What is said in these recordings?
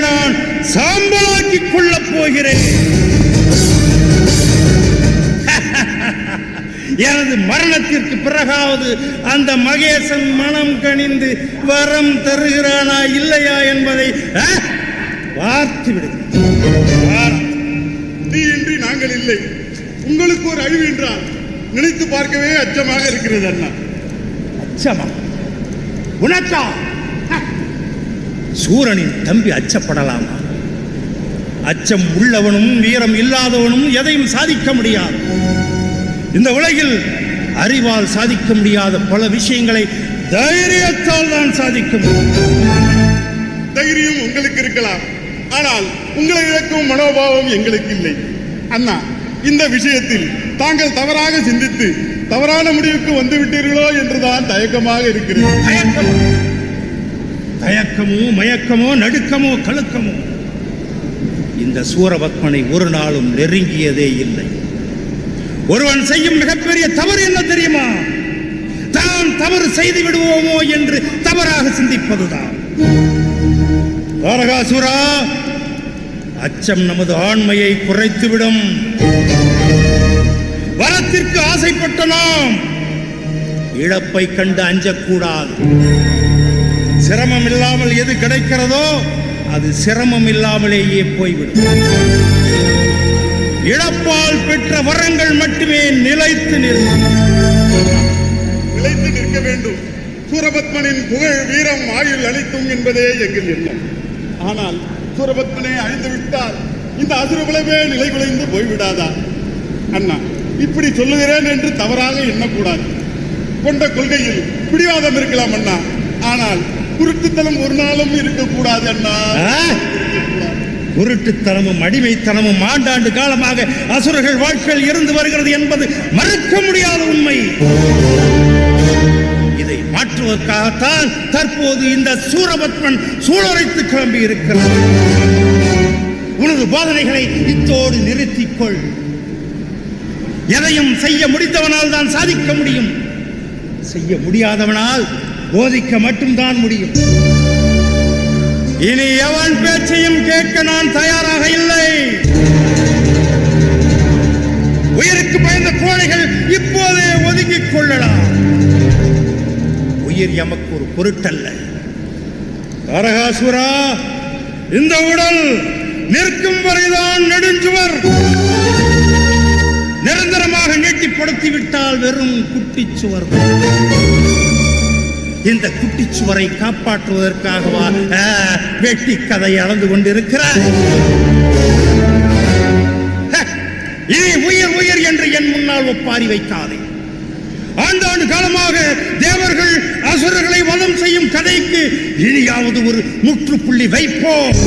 நான் சாம்பலாக்கிக் கொள்ளப் போகிறேன். எனது மரணத்திற்கு பிறகாவது அந்த மகேசன் மனம் கனிந்து வரம் தருகிறானா இல்லையா என்பதை பார்த்து விடுகிறேன் நாங்கள் இல்லை. உங்களுக்கு ஒரு அழிவு என்றால் நினைத்து பார்க்கவே அச்சமாக இருக்கிறது அண்ணா. அச்சமா? உனக்கா சூரனின் தம்பி அச்சப்படலாமா. அச்சம் உள்ளவனும் வீரம் இல்லாதவனும் எதையும் சாதிக்க முடியாது. இந்த உலகில் அறிவால் சாதிக்க முடியாத பல விஷயங்களை தைரியத்தால் தான் சாதிக்க முடியும். தைரியம் உங்களுக்கு இருக்கலாம். ஆனால் உங்களை இழக்கும் மனோபாவம் எங்களுக்கு இல்லை. அண்ணா இந்த விஷயத்தில் தாங்கள் தவறாக சிந்தித்து தவறான முடிவுக்கு வந்து விட்டீர்களோ என்றுதான் தயக்கமாக இருக்கிறது தயக்கமோ? தயக்கமோ மயக்கமோ நடுக்கமோ கழுக்கமோ இந்த சூரபத்மனை ஒரு நாளும் நெருங்கியதே இல்லை. ஒருவன் செய்யும் மிகப்பெரிய தவறு என்ன தெரியுமா? தான் தவறு செய்து விடுவோமோ என்று தவறாக சிந்திப்பதுதான். தாரகாசுரா அச்சம் நமது ஆண்மையை குறைத்துவிடும். வரத்திற்கு ஆசைப்பட்ட நாம் இழப்பை கண்டு அஞ்சக்கூடாது. சிரமம் இல்லாமல் எது கிடைக்கிறதோ அது சிரமம் இல்லாமலேயே போய்விடும். இழப்பால் பெற்ற வரங்கள் மட்டுமே நிலைத்து நிற்கும். நிலைத்து நிற்க வேண்டும். சூரபத்மனின் புகழ் வீரம் ஆயுள் அளித்தும் என்பதே எங்கள் எண்ணம் ஆனால் சூரபத்மனை அழிந்து விட்டால் இந்த அசுரகுலமே நிலை குலைந்து போய்விடாதா? அண்ணா இப்படி சொல்லுகிறேன் என்று தவறாக எண்ணக்கூடாது. கொண்ட கொள்கையில் பிடிவாதம் இருக்கலாம் அண்ணா. ஆனால் குருட்டுத்தனம் ஒரு நாளும் இருக்கக்கூடாது அண்ணா. குருட்டுத்தனமும் உருட்டுத்தனமும் அடிமைத்தனமும் ஆண்டாண்டு காலமாக அசுரர்கள் வாழ்க்கையில் இருந்து வருகிறது என்பது மறுக்க முடியாத உண்மை. இதை மாற்றுவதற்காகத்தான் தற்போது இந்த சூரபத்மன் சூழரைத்து கிளம்பி இருக்கிறது உனது போதனைகளை இத்தோடு நிறுத்திக்கொள். எதையும் செய்ய முடித்தவனால் தான் சாதிக்க முடியும். செய்ய முடியாதவனால் போதிக்க மட்டும்தான் முடியும். இனி எவன் பேச்சையும் கேட்க நான் தயாராக இல்லை. உயிருக்கு பயந்த கோழைகள் இப்போதே ஒதுங்கிக் கொள்ளலாம். உயிர் எமக்கு ஒரு பொருட்டல்ல. தாரகாசுரா இந்த உடல் நிற்கும் வரைதான் நெடுஞ்சுவர். நிரந்தரமாக நீட்டிப்படுத்தி விட்டால் வெறும் குட்டிச்சுவர் இந்த குட்டிச்சுவரை காப்பாற்றுவதற்காகவா வேட்டி கதை அளந்து கொண்டிருக்கிறார். இனி உயிர் உயிர் என்று என் முன்னால் ஒப்பாரி வைக்காதே. ஆண்டாண்டு காலமாக தேவர்கள் அசுரர்களை வதம் செய்யும் கதைக்கு இனியாவது ஒரு முற்றுப்புள்ளி வைப்போம்.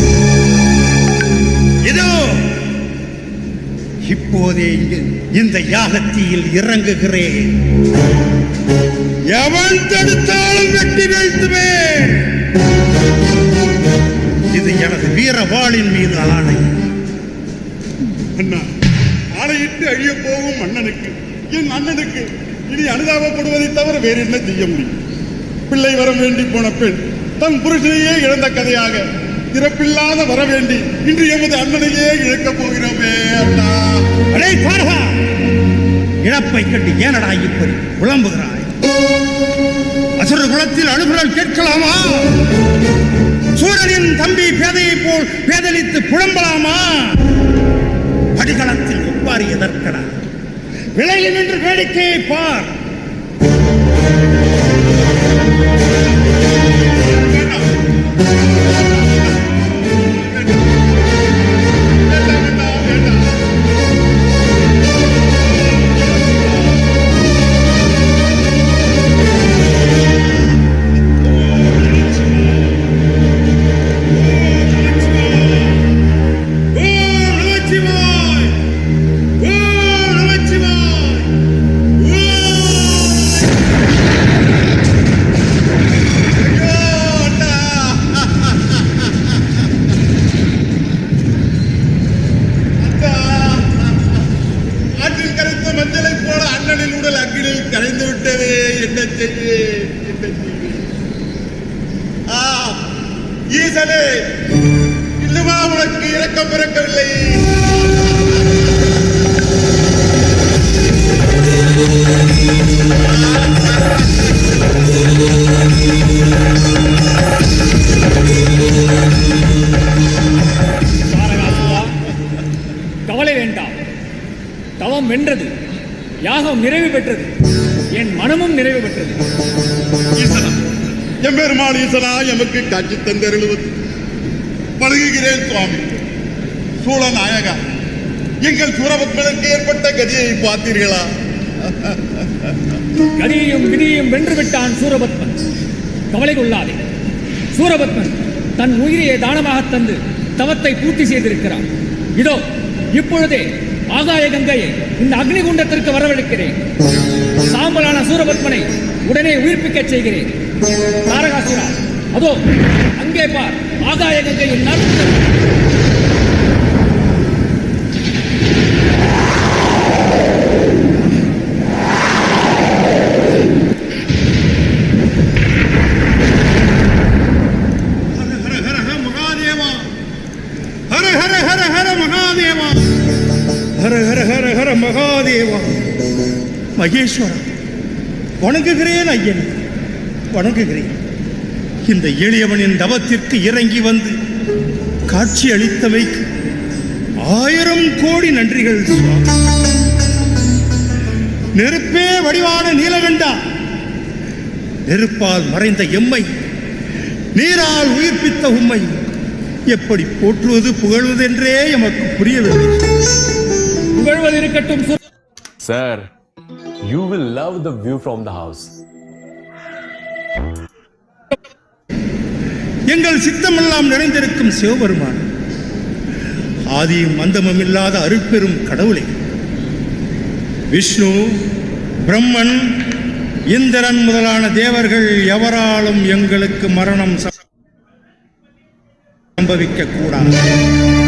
இதோ இப்போதே இந்த யாகத்தியில் இறங்குகிறேன். எவன் தடுத்தாலும் வெட்டி வைத்துவேன் இது எனது வீரவாளின் மீது ஆணை. அண்ணா ஆணையிட்டு அழிய போகும் அண்ணனுக்கு என் அண்ணனுக்கு இனி அனுதாபப்படுவதை தவிர வேறு என்ன செய்ய முடியும்? பிள்ளை வரம் வேண்டி போன பெண் தன் புருஷனையே இழந்த கதையாக இறப்பில்லாத வர வேண்டி இன்று எமது அண்ணனையே இழக்கப் போகிறோமே அண்ணா. அடே இழப்பை கண்டு ஏனடா இப்படி புலம்புகிறாய்? அசுர குலத்தில் அனுகுரல் கேட்கலாமா? சூரனின் தம்பி பேதையைப் போல் பேதலித்து புலம்பலாமா? படிகளத்தில் ஒப்பாரி எதற்கடா? விலையில் நின்று வேடிக்கையை பார். effettuer, effettuer. Ah, உனக்கு இறக்கம் பிறக்கவில்லை. கவலை வேண்டாம். தவம் வென்றது. யாகம் நிறைவு பெற்றது. என் மனமும் நிறைவு பெற்றது. ஈசனா எம்பெருமான் ஈசனா எமக்கு காட்சி தந்தருளுவது. பழகுகிறேன் சுவாமி. சூழநாயகா எங்கள் சூரபத்மனுக்கு ஏற்பட்ட கதியை பார்த்தீர்களா? கதியையும் விதியையும் வென்று விட்டான் சூரபத்மன். கவலை கொள்ளாதே. சூரபத்மன் தன் உயிரையே தானமாக தந்து தவத்தை பூர்த்தி செய்திருக்கிறான். இதோ இப்பொழுதே ஆகாய கங்கையை இந்த அக்னிகுண்டத்திற்கு வரவழைக்கிறேன். சாம்பலான சூரபத்மனை உடனே உயிர்ப்பிக்கச் செய்கிறேன். தாரகாசுரா அதோ அங்கே பார். ஆகாய கங்கையின் நடுத்தம் மகேஸ்வரா வணங்குகிறேன் ஐயன் வணங்குகிறேன். இந்த எளியவனின் தவத்திற்கு இறங்கி வந்து காட்சி அளித்தவைக்கு ஆயிரம் கோடி நன்றிகள் சுவாமி. நெருப்பே வடிவான நீலகண்டா நெருப்பால் மறைந்த எம்மை நீரால் உயிர்ப்பித்த உம்மை எப்படி போற்றுவது புகழ்வதென்றே எமக்கு புரியவில்லை. புகழ்வது இருக்கட்டும் சூர- you will love the view from the house. எங்கள் சித்தமெல்லாம் நிறைந்திருக்கும் சிவபெருமான். ஆதியும் அந்தமும் இல்லாத அருட்பெரும் கடவுளே. விஷ்ணு பிரம்மன் இந்திரன் முதலான தேவர்கள் எவராலும் எங்களுக்கு மரணம் சம்பவிக்க கூடாது.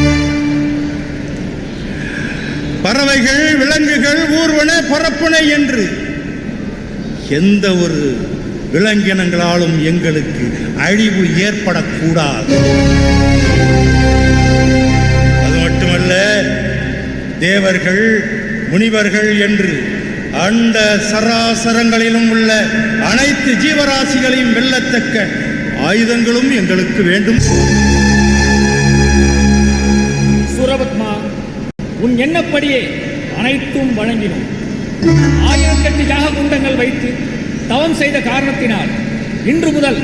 பறவைகள் விலங்குகள் ஊர்வன பரப்பனை என்று. எந்த ஒரு விலங்கினங்களாலும் எங்களுக்கு அழிவு ஏற்படக்கூடாது. அது மட்டுமல்ல தேவர்கள் முனிவர்கள் என்று அந்த சராசரங்களிலும் உள்ள அனைத்து ஜீவராசிகளையும் வெல்லத்தக்க ஆயுதங்களும் எங்களுக்கு வேண்டும். உன் எண்ணப்படியே அனைத்தும் வழங்கினோம். ஆயிரத்தெட்டு யாக குண்டங்கள் வைத்து தவம் செய்த காரணத்தினால் இன்று முதல்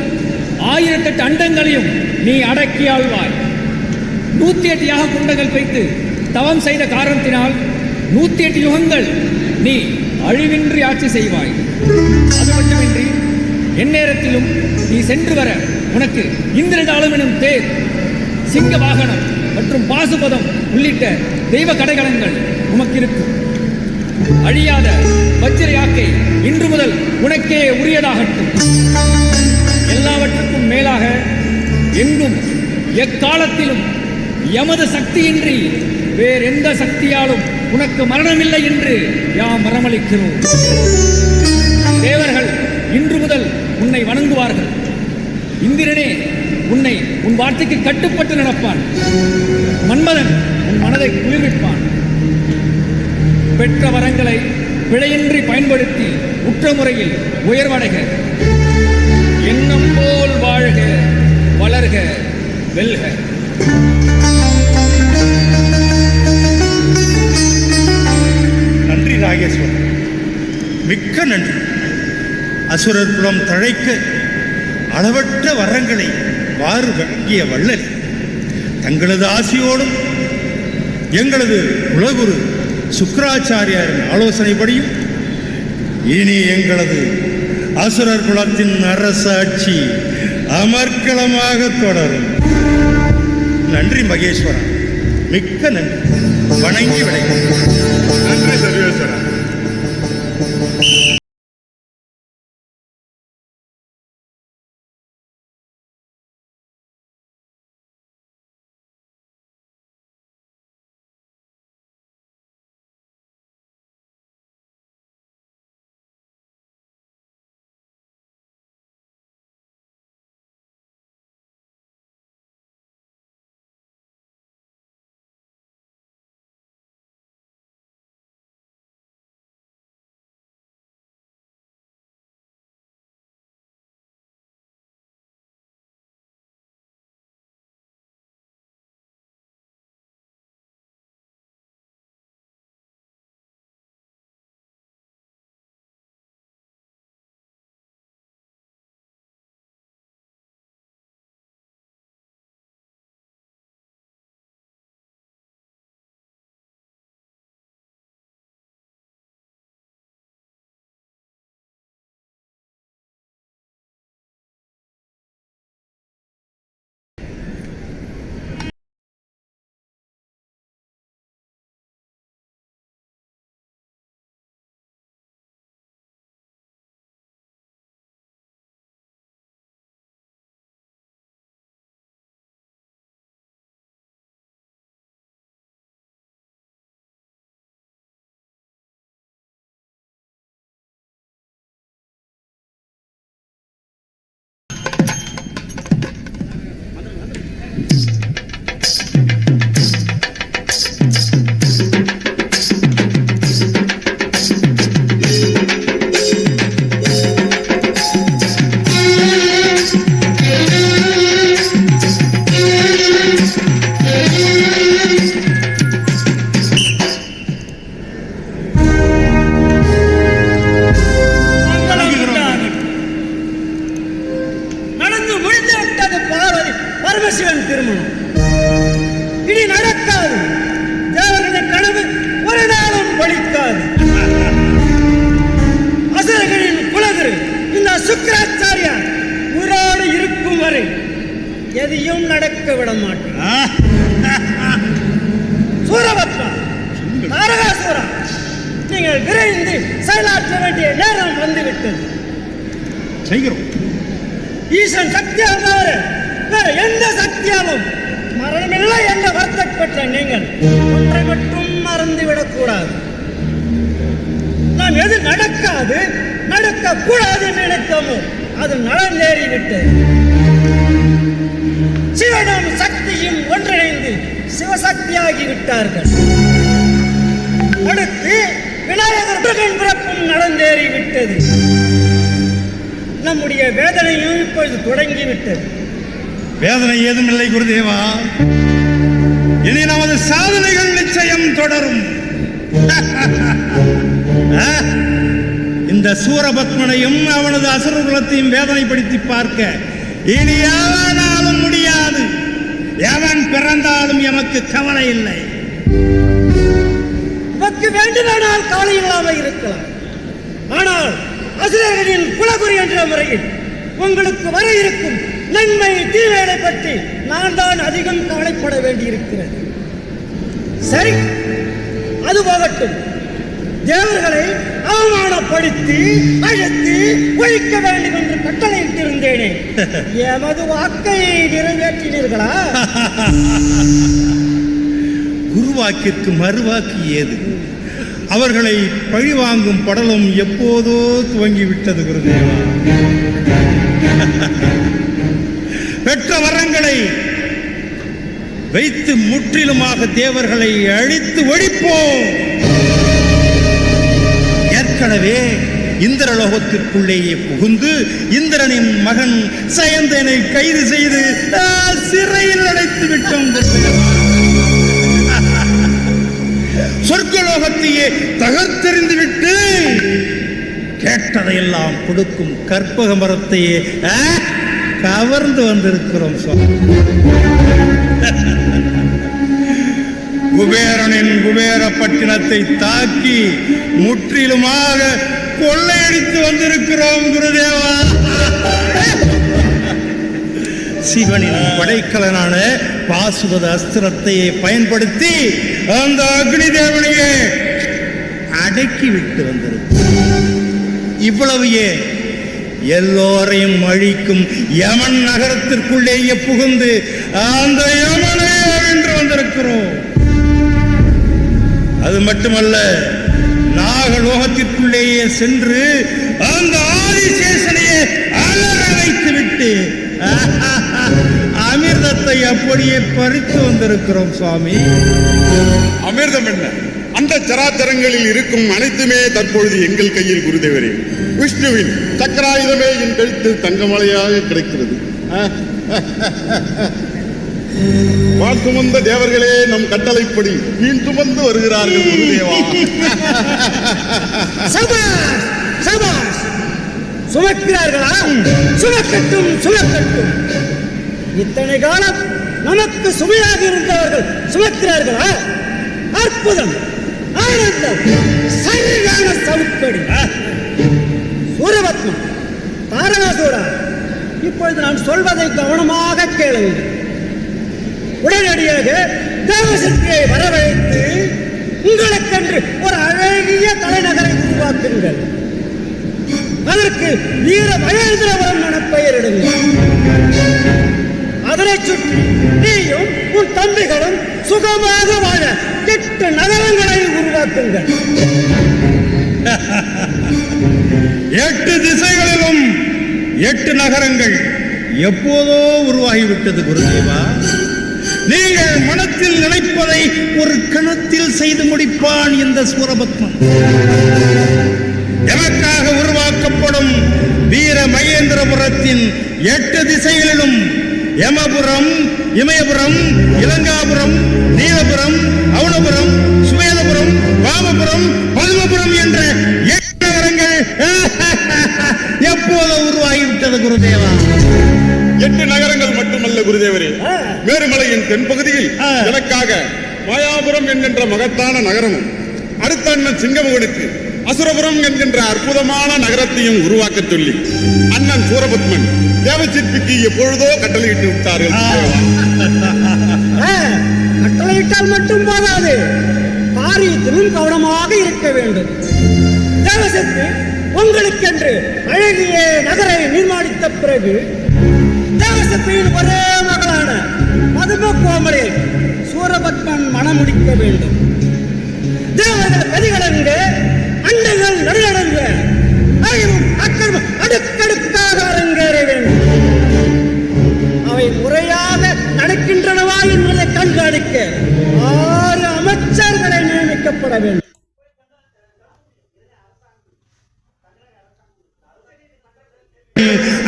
ஆயிரத்தெட்டு அண்டங்களையும் நீ அடக்கி ஆழ்வாய். நூத்தி எட்டு யாக குண்டங்கள் வைத்து தவம் செய்த காரணத்தினால் நூத்தி எட்டு யுகங்கள் நீ அழிவின்றி ஆட்சி செய்வாய். அது மட்டுமின்றி எந்நேரத்திலும் நீ சென்று வர உனக்கு இந்திரஜாலம் எனும் தேர் சிங்க வாகனம் மற்றும் பாசுபதம் உள்ளிட்ட தெய்வ கடைகலங்கள் உமக்கு இருக்கும் அழியாத வஜ்ர யாக்கை இன்று முதல் உனக்கே உரியதாகட்டும். எல்லாவற்றுக்கும் மேலாக எங்கும் எக்காலத்திலும் எமது சக்தியின்றி வேறெந்த சக்தியாலும் உனக்கு மரணமில்லை என்று யாம் மரமளிக்கிறோம். தேவர்கள் இன்று முதல் உன்னை வணங்குவார்கள். இந்திரனே உன்னை உன் வார்த்தைக்கு கட்டுப்பட்டு நடப்பான். மன்மதன் உன் மனதை குளிர்விப்பான். பெற்ற வரங்களை பிழையின்றி பயன்படுத்தி உற்ற முறையில் உயர்வடைக. எண்ணம் போல் வாழ்க வளர்க வெல்க. நன்றி நாகேஸ்வரன். மிக்க நன்றி. அசுரர் குலம் தழைக்க அளவற்ற வரங்களை வாறு வழங்கிய வள்ளல். தங்களது ஆசியோடும் எங்களது குலகுரு சுக்கராச்சாரியாரின் ஆலோசனைப்படியும் இனி எங்களது அசுரர் குலத்தின் அரசாட்சி அமர்க்களமாக தொடரும். நன்றி மகேஸ்வரன் மிக்க நன்றி. வணங்கி விடை நன்றி சர்வேஸ்வரன் விட மாட்டேன் சூரபத்மா. தாரகாசுரா நீங்கள் விரைந்து செயலாற்ற வேண்டிய நேரம் வந்துவிட்டது. செய்கிறோம். ஈசன் சக்தியால் தவிர வேற எந்த சக்தியாலும் மரணமில்லை என்ற வருத்தப்பட்ட நீங்கள் ஒன்றை மட்டும் மறந்துவிடக் கூடாது. நாம் எது நடக்காது நடக்க கூடாது நினைத்தோமோ அது நடந்தேறிவிட்டது சிவனும் சக்தியும் ஒன்றிணைந்து சிவசக்தியாகி விட்டார்கள் அடுத்து விநாயகர் முருகன் பிறப்பும் நடந்தேறிவிட்டது. நம்முடைய வேதனையும் இப்பொழுது தொடங்கிவிட்டது. வேதனை ஏதும் இல்லை குருதேவா? இனி நமது சாதனைகள் நிச்சயம் தொடரும். இந்த சூரபத்மனையும் அவனது அசுர குலத்தையும் வேதனைப்படுத்தி பார்க்க இனியாவது எவன் பிறந்தாலும் எமக்கு கவலை இல்லை. வேண்டுமானால் கவலை இல்லாமல் இருக்கலாம். ஆனால் அசுரர்களின் குலகுரி என்ற முறையில் உங்களுக்கு வர இருக்கும் நன்மை தீமைகளை பற்றி நான் தான் அதிகம் கவலைப்பட வேண்டியிருக்கிறது. சரி அது போகட்டும் தேவர்களை அவமானப்படுத்தி அழைத்து ஒழிக்க வேண்டும் என்று கட்டளையிட்டிருந்தேனே. எமது வாக்கை நிறைவேற்றினீர்களா? குருவாக்கிற்கு மறுவாக்கு ஏது? அவர்களை பழிவாங்கும் படலம் எப்போதோ துவங்கிவிட்டது குருதேவா. பெற்ற வரங்களை வைத்து முற்றிலுமாக தேவர்களை அழித்து ஒழிப்போம். ஏற்கனவே இந்திரலோகத்திற்குள்ளேயே புகுந்து இந்திரனின் மகன் சயந்தனை கைது செய்து சிறையில் அடைத்து விட்டோம். சொர்க்கலோகத்தையே தகர்த்தெறிந்து விட்டு கேட்டதையெல்லாம் கொடுக்கும் கற்பக மரத்தையே கவர்ந்து வந்திருக்கிறோம் குபேரனின் குபேர குபேரப்பட்டினத்தை தாக்கி முற்றிலுமாக கொள்ளையடித்து வந்திருக்கிறோம் குருதேவா. சிவனின் படைக்கலனான பாசுபத அஸ்திரத்தை பயன்படுத்தி அந்த அக்னி தேவனையே அடக்கி விட்டு வந்திருக்கிறோம். இவ்வளவு ஏன்? எல்லோரையும் அழிக்கும் யமன் நகரத்திற்குள்ளேயே புகுந்து அந்த யமனே என்று வந்திருக்கிறோம். அது மட்டுமல்ல நாகலோகத்திற்குள்ளேயே சென்று அந்த ஆதிசேஷனையே அலற வைத்து விட்டு அமிர்தத்தை அப்படியே பறித்து வந்திருக்கிறோம் சுவாமி. அமிர்தம் என்ன? அந்த சராச்சரங்களில் இருக்கும் அனைத்துமே தற்பொழுது எங்கள் கையில் குருதேவரே. விஷ்ணுவின் சக்கராயுதமே என் கழுத்தில் தங்கமலையாக கிடைக்கிறது. வாள் சுமந்த தேவர்களே நம் கட்டளைப்படி மீன் சுமந்து வருகிறார்கள் குருதேவா. சுமக்கிறார்களா? சுமக்கட்டும் சுமக்கட்டும். இத்தனை காலம் நமக்கு சுமையாக இருந்தவர்கள் சுமக்கிறார்களா? அற்புதம் ஆனந்தம் சரியான சவுக்கடி. சூரபத்மம் தாரகாசூரா இப்பொழுது நான் சொல்வதை கவனமாக கேளுங்கள். உடனடியாக தேவசக்தியை வரவழைத்து உங்களுக்கென்று ஒரு அழகிய தலைநகரை உருவாக்குங்கள். அதற்கு வீர மகேந்திரபுரம் என பெயரிடுங்கள். அதனை சுற்றி நீயும் உன் தம்பிகளும் சுகமாக வாழ எட்டு நகரங்களை உருவாக்குங்கள். எட்டு திசைகளிலும் எட்டு நகரங்கள் எப்போதோ உருவாகிவிட்டது குருதேவா? நீங்கள் மனத்தில் நினைப்பதை ஒரு கணத்தில் செய்து முடிப்பான் இந்த சூரபத்மன். எனக்காக உருவாக்கப்படும் வீர மகேந்திரபுரத்தின் எட்டு திசைகளிலும் யமபுரம் இமயபுரம் இலங்காபுரம் நீலபுரம் அவனபுரம் சுவேதபுரம் வாமபுரம் பதுமபுரம் என்ற எட்டு நகரங்கள் எப்போது உருவாகிவிட்டது குருதேவா. எட்டு நகரங்கள் மட்டுமல்ல குருதேவரே. மேருமலையின் தென்பகுதியில். எனக்காக மாயாபுரம் என்கின்ற மகத்தான நகரமும் அடுத்த அண்ணன் சிங்கமுகனுக்கு அசுரபுரம் என்கின்ற அற்புதமான நகரத்தையும் உருவாக்கச் சொல்லி அண்ணன் சூரபத்மன் தேவச்சிற்பிக்கு எப்பொழுதோ கட்டளையிட்டு விட்டார்கள் கட்டளையிட்டால் மட்டும் போதாது. காரியத்திலும் கவனமாக இருக்க வேண்டும். தேவசத்து உங்களுக்கென்று அழகிய நகரை நிர்மாணித்த பிறகு தேவசத்தின் ஒரே மகளான மதும கோமலை சூரபத்மன் மணமுடிக்க வேண்டும். தேவர்கள் கதிகளங்க அண்டங்கள் நடுநடங்க அறிவும் அக்கிரமம் அடுக்கடுக்காக அரங்கேற வேண்டும். அவை முறையாக நடக்கின்றனவா என்பதை கண்காணிக்க ஆறு அமைச்சர்களை நியமிக்கப்பட வேண்டும்.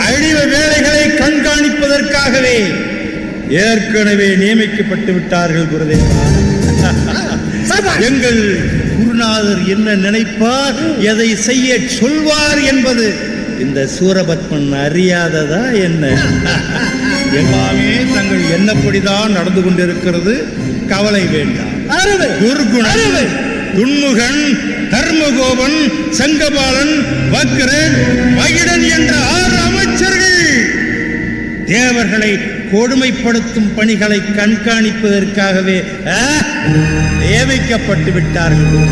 அழிவு வேலைகள் கண்காணிப்பதற்காகவே ஏற்கனவே நியமிக்கப்பட்டு விட்டார்கள் குருதேவா. எங்கள் குருநாதர் என்ன நினைப்பார் எதை செய்ய சொல்வார் என்பது இந்த சூரபத்மன் அறியாததா என்ன? எல்லாமே தங்கள் எண்ணப்படிதான் நடந்து கொண்டிருக்கிறது. கவலை வேண்டாம். துர்குணன் துன்முகன் தர்மகோபன் சங்கபாலன் வக்ரன் மகிடன் என்ற ஆறு அமைச்சர்கள் தேவர்களை கொடுமைப்படுத்தும் பணிகளை கண்காணிப்பதற்காகவே நியமிக்கப்பட்டு விட்டார்கள்.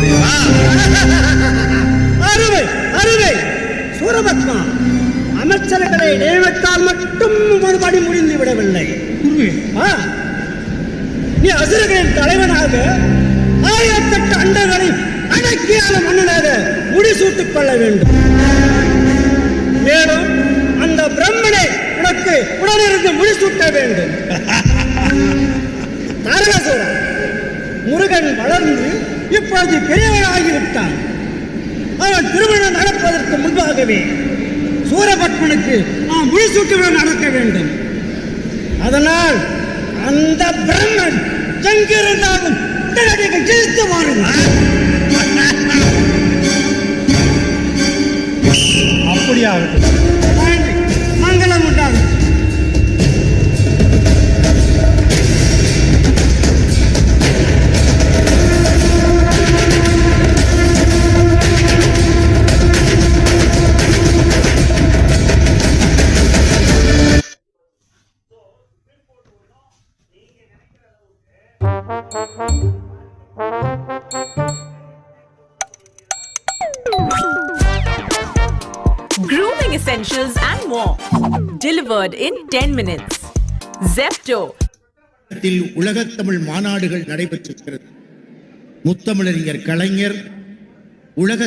அறுவை அறுவை சூரபத்மா அமைச்சர்களை நியமித்தால் மட்டும் மறுபடி முடிந்து விடவில்லை. நீ அசுரர்களின் தலைவனாக ஆயிரத்தெட்டு அண்டங்களை அடக்கியால மன்னனாக முடிசூட்டிக் கொள்ள வேண்டும். உனக்கு உடனிருந்து முடிசூட்ட வேண்டும். தாரகாசுரன் முருகன் வளர்ந்து இப்பொழுது பெரியவனாகிவிட்டான். அவன் திருமணம் நடப்பதற்கு முன்பாகவே சூரபத்மனுக்கு நாம் முடிசூட்டுவிட நடக்க வேண்டும். அதனால் அந்த பிரம்மன் எங்கிருந்தாலும் உடனடியாக ஜெயித்து வாருங்கள் அப்படியாகட்டும். மங்களம் உண்டாகும் covered in 10 minutes. Zepto. உலகத் தமிழ் மாநாடுகள் நடைபெற்றிருக்கிறது முத்தமிழறிஞர் கலைஞர் உலக